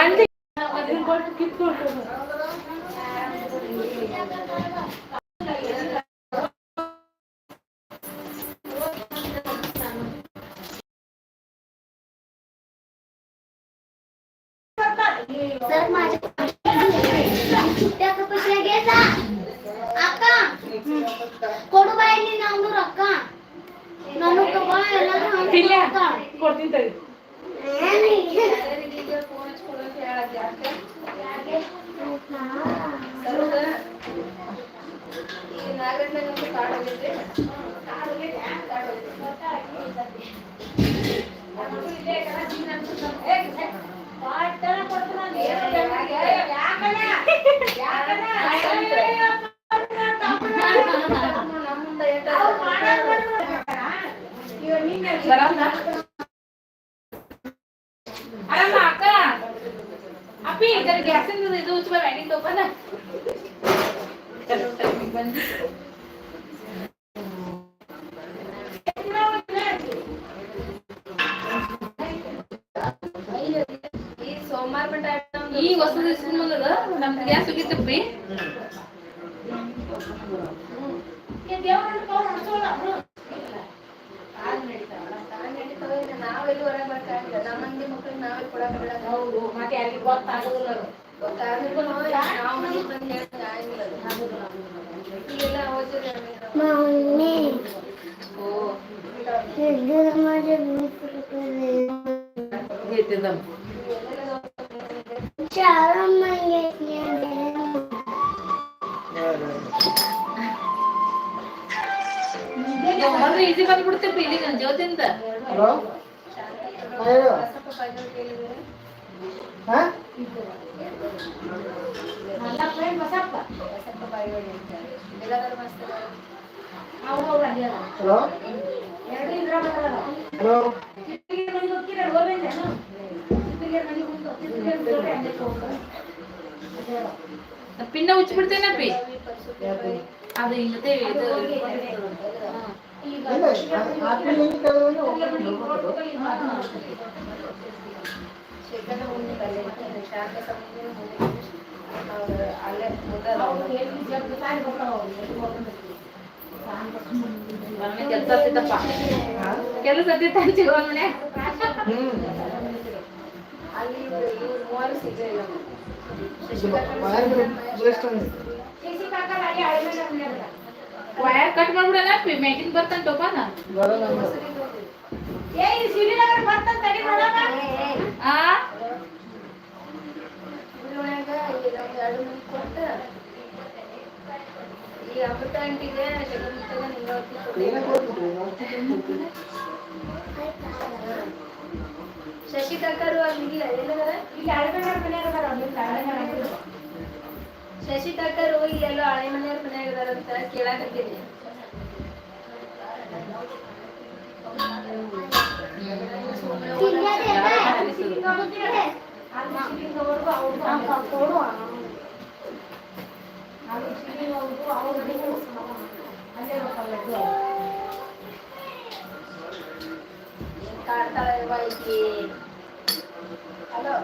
அஞ்சு போட்டு கிட்டு ಕೊಡುಬಾಯಲ್ಲಿ ನಾವು ರೊಕ್ಕ ಕೊಡ್ತೀನಿ ತಡಿ ಯಾಕಣ್ಣ ಅಲ್ಲ ಅಕ್ಕ ಅಪ್ಪಿ ಜರ ಗ್ಯಾಸಿಂದ ಇದು ಉಚ್ಚ ಬ್ಯಾಂಡಿಂಗ್ ತಗೊಂಡ ಬಂದು ಸೋಮವಾರ ಮಟ್ಟ ಈ ಹೊಸ ದಿವಸದ ನಮ್ದು ಗ್ಯಾಸ್ ಹೋಗಿತ್ತಪ್ಪಿ ನಾವೆಲ್ಲೂ ಹೊರಗೆ ಬರ್ಕಾಗಿಲ್ಲ ನಮ್ಮ ಮಂದಿ ಮಕ್ಕಳು ನಾವೇ ಕೊಡಕ್ ಬಿಡಲ್ಲ ಹೌದು ಮತ್ತೆ ಅಲ್ಲಿ ಗೊತ್ತಾಗೋದಿಲ್ಲ ಗೊತ್ತಾದ್ರೂ ನಾವು ಮನೆಗೆ ಬಂದು ಹೇಳಕ್ ಜ್ಯೋತಿಂದ ಎಲ್ಲಾದ್ರೂ ಮಸ್ತ್ ಪಿನ್ನ ಉಚ್ಚಿ ಬಿಡ್ತೇನಪ್ಪಿ ಅದು ಇಲ್ಲದೆ ಇದು ಕೆಲಸ ಹತ್ತಿತ್ತಪ್ಪ ಕೆಲಸ ಹಂಚಿಗೆ ಮನೆ ಅಲ್ಲಿ ಇವ್ರು ಮೂವರು ಸಿಗಲಿಲ್ಲ ವಯರ್ ಕಟ್ ಮಾಡ್ಬಿಡಲ್ಲ ಮ್ಯಾಗಿನ್ ಬರ್ತಾನ ಟೋಪಾನ ಆ ಉಳ್ಳೊಳಗ ಒಂದು ಎರಡು ಮಂದಿ ಕೊಟ್ಟ ಈ ಅಮೃತ ಅಂಟಿಗೆ ಜಗನ್ಮುಖದ ಶಶಿ ಕಾಕರು ಅಲ್ಲಿಲ್ಲ ಎಲ್ಲದಾರ ಶಶಿ ಕಾಕರು ಇಲ್ಲೆಲ್ಲೋ ಹಳೆ ಮನೆಯವ್ರ ಮನ್ಯಾಗ ಅದಾರಂತ ಕೇಳಾಕತ್ತೀನಿ ಕಾಡ್ತಾಳೆ ಬಾಯಿಗೆ ಹಲೋ ಏನ್ ಕೇಳ್ಬೇಕಾಗಿತ್ತು ಹೇಳಿದ್ರೆ ಹಲೋ ಏನ್ ಕೇಳಕ್ ಫೋನ್ ಹಚ್ಚಿದ್ರಿ?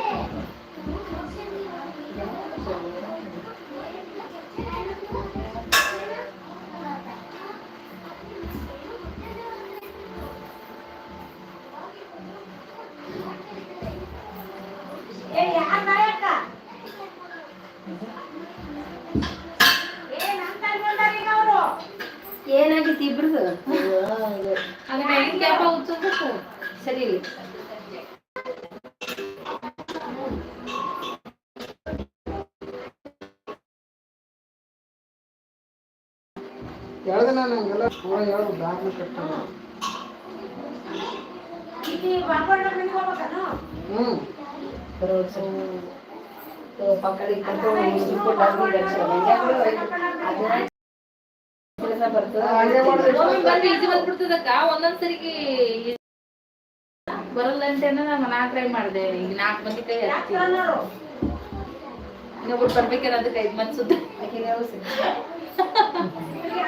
ಏನಾಗಿತ್ತು ಇಬ್ರದು? ಅದು. ಮ್ಯಾಗಿನ್ ಕ್ಯಾಪ ಉಚ್ಚಬೇಕು ಸರಿ ಕೆಲಸ ನಾನು ಹಂಗೆಲ್ಲ ಮಾಡ್ಬೇಕು. ಒಮ್ಮೊಮ್ಮೆ ಬಂದು ಕಟ್ಟ ಬಂದ್ಬಿಡ್ತದಕ್ಕ. ಒಂದೊಂದ್ಸರಿಗೆ ಬರಲ್ಲ ಅಂತೇನ ನಾನು ನಾಲ್ಕು ಟ್ರೈ ಮಾಡಿದೆ. ಈಗ ನಾಲ್ಕು ಮಂದಿ ಕೈ ಇನ್ನೊಬ್ರು ಬರ್ಬೇಕಾದ್ರೆ ಅದಕ್ಕೆ ಐದು ಮಂದಿ ಸುತ್ತ.